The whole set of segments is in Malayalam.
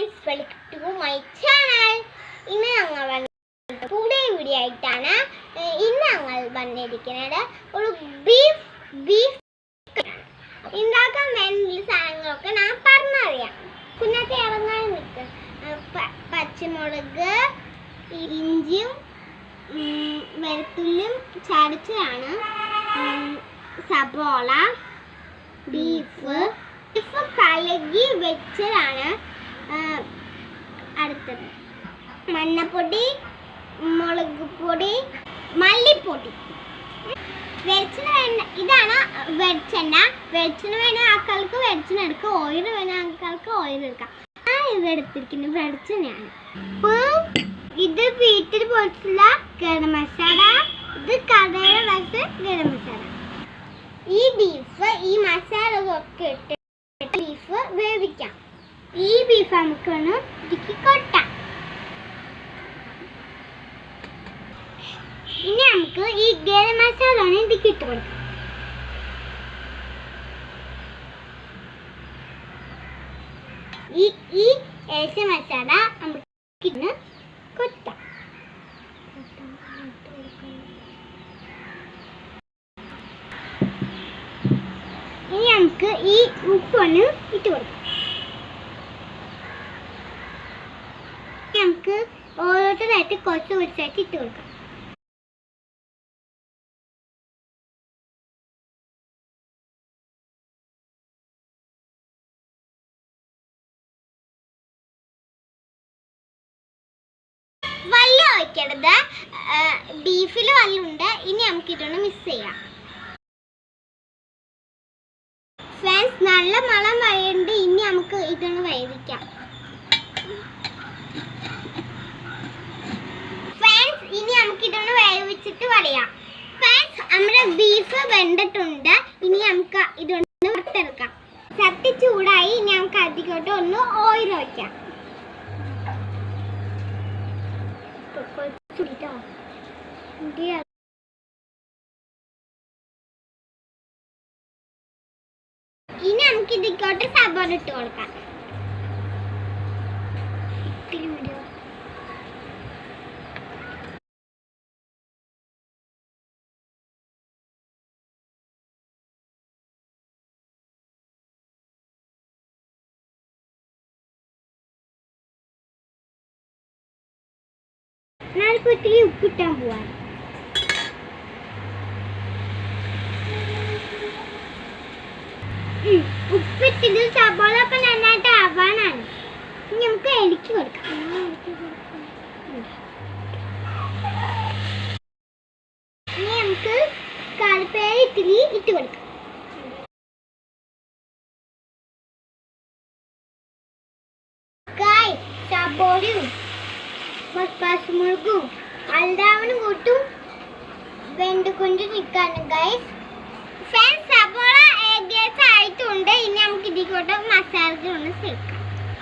Friends welcome to my channel ഇന്ന് ഞങ്ങൾ വന്നിട്ട് പുതിയ വീഡിയോ ആയിട്ടാണ്. ഇന്ന് ഞങ്ങൾ വന്നിരിക്കുന്നത് ഒരു ബീഫ് ബീഫ് ഉണ്ടാക്കാൻ വേണ്ട സാധനങ്ങളൊക്കെ ഞാൻ പറഞ്ഞറിയാം. പിന്നെ ഇറങ്ങാൻ നിൽക്ക് പച്ചമുളക് ഇഞ്ചിയും വെളുത്തുള്ളിയും ചതച്ചതാണ്. സബോള ബീഫ് ബീഫ് കലകി വെച്ചതാണ്. അടുത്തത്. മണ്ണപ്പൊടി മുളക് പൊടി മല്ലിപ്പൊടി. വെളിച്ചെണ്ണ വേണ്ട ഇതാണ് വെളിച്ചെണ്ണ. വെളിച്ചെണ്ണ വേണ ആൾക്കാർക്ക് വെളിച്ചെണ്ണ എടുക്കാം. ഓയിൽ വേണ ആൾക്കാർക്ക് ഓയിൽ എടുക്കാം. ഞാൻ ഇത് എടുത്തിരിക്കുന്നത് വെളിച്ചെണ്ണയാണ്. ഇത് വീട്ടിൽ പോയിട്ടുള്ള ഗരം മസാല. ഇത് കടയിൽ വശം ഗരം മസാല. ഈ ബീഫ് ഈ മസാല ഒക്കെ ഇട്ട് ബീഫ് വേവിക്കാം. ഈ ബീഫ് നമുക്കൊന്ന് ഇതിക്ക് കൊട്ടാം. ഇനി നമുക്ക് ഈ ഗരം ആണ് ഇതിക്ക് ഇട്ട് കൊടുക്കാം. ഈ ഈ മസാല നമുക്ക് കൊത്താം ഇനി നമുക്ക് ഈ ഉപ്പൊന്ന് ഇട്ട് കൊടുക്കാം ഇനി നമുക്ക് ഓരോരുത്തരായിട്ട് കുറച്ച് കുറച്ചായിട്ട് ഇട്ട് കൊടുക്കാം. വല്ല ഒഴിക്കരുത്. ബീഫിൽ വെള്ളമുണ്ട് ഇനി നമുക്ക് ഇതൊന്ന് മിക്സ് ചെയ്യാം. ഫ്രണ്ട്സ് നല്ല മണം വരണ്ട് ഇനി നമുക്ക് ഇതൊന്ന് വേവിക്കാം ഫ്രണ്ട്സ് ഇനി നമുക്ക് ഇതൊന്ന് വേവിച്ചിട്ട് പറയാം ഫ്രണ്ട്സ് നമ്മുടെ ബീഫ് വെന്തിട്ടുണ്ട് ഇനി നമുക്ക് ഇതൊന്ന് വറുത്തെടുക്കാം ചട്ടി ചൂടായി ഇനി നമുക്ക് ഒന്ന് ഓയിൽ ഒഴിക്കാം. ചുടിട്ടോ ഇനി നമുക്ക് ഇതിക്കോട്ട് സബോൺ ഇട്ട് കൊടുക്കാം. नारकोटी उकटा हुआ है Mm. വെന്തുകൊണ്ട് നിൽക്കാണ് ഗൈസ് ഫ്രണ്ട്സ് സബോള ഏകദേശം ആയിട്ടുണ്ട്. ഇനി നമുക്ക് ഇതിക്കോട്ട് മസാലകൾ ഒന്ന് ചേർക്കാം.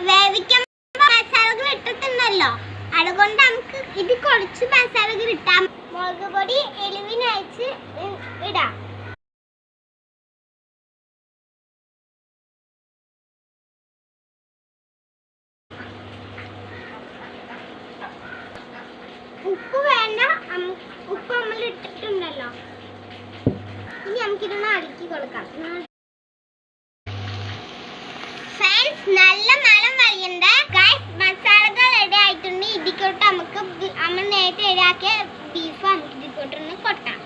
വേവിക്കുമ്പോൾ മസാലകൾ ഇട്ടിട്ടുണ്ടല്ലോ. അതുകൊണ്ട് നമുക്ക് ഇത് കുറച്ച് മസാലകൾ ഇട്ടാം മുളക് പൊടി എലിവിനയച്ച് ഇടാം. ഉപ്പ് വേണ്ട. അം- ഉപ്പ് നമ്മൾ ഇട്ടിട്ടുണ്ടല്ലോ. ഇനി നമുക്കിതൊന്ന് അടുക്കി കൊടുക്കാം. ഫ്രണ്ട്സ് നല്ല മണം വരുന്നുണ്ട് ഗൈസ് മസാലകൾ റെഡി ആയിട്ടുണ്ട്. ഇതിക്കോട്ട് നമുക്ക് നമ്മൾ നേരത്തെ റെഡിയാക്കിയ ബീഫ് നമുക്ക് ഇടിക്കോട്ടൊന്ന് കൊട്ടാം.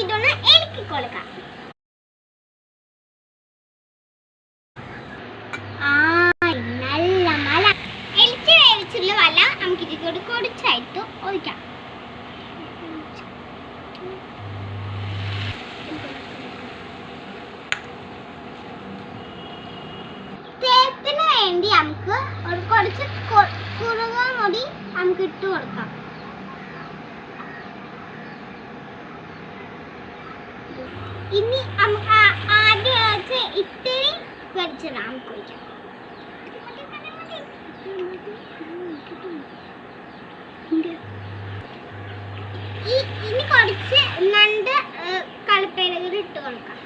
ഇനി എനിക്ക് കൊടുക്കാം. നല്ല മല. എലിച്ച് വേണ്ടി നമുക്ക് കുറച്ച് കൊ- മുടി നമുക്ക് ഇട്ട് കൊടുക്കാം. ഇനി നമുക്ക് ആദ്യമായിട്ട് ഇത്തിരി വെളിച്ചെണ്ണ നമുക്ക് ഒഴിക്കാം ഇനി കുറച്ച് രണ്ട് കളിപ്പേടകൾ ഇട്ട് കൊടുക്കാം.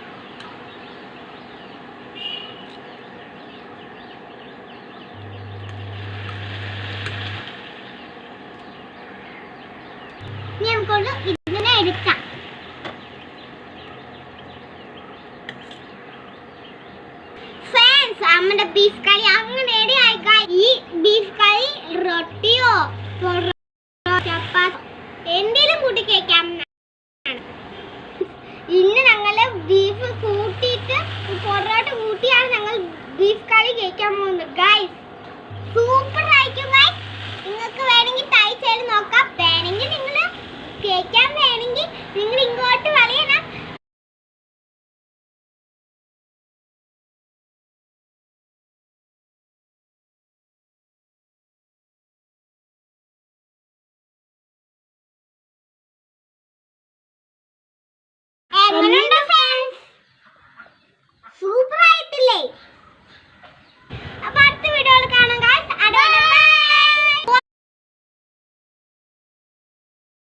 ഞാൻ കൊണ്ട് ബീഫ് കറി അങ്ങനെ ആയി ഈ ബീഫ് കറി റൊട്ടിയോ ചപ്പാത്തി എന്തെങ്കിലും കൂട്ടി കേൾക്കാം ഇന്ന് ഞങ്ങൾ ബീഫ് കൂട്ടിയിട്ട് പൊറോട്ട കൂട്ടിയാണ് ഞങ്ങൾ ബീഫ് കറി കേൾക്കാൻ പോകുന്നത് ഗൈസ് സൂപ്പർ ആയിരിക്കും ഗൈസ് നിങ്ങൾക്ക് വേണമെങ്കിൽ ട്രൈ നോക്കാം. വേണമെങ്കിൽ നിങ്ങൾ കേൾക്കാൻ വേണമെങ്കിൽ നിങ്ങൾ ഇങ്ങോട്ട് പറയണം Permanent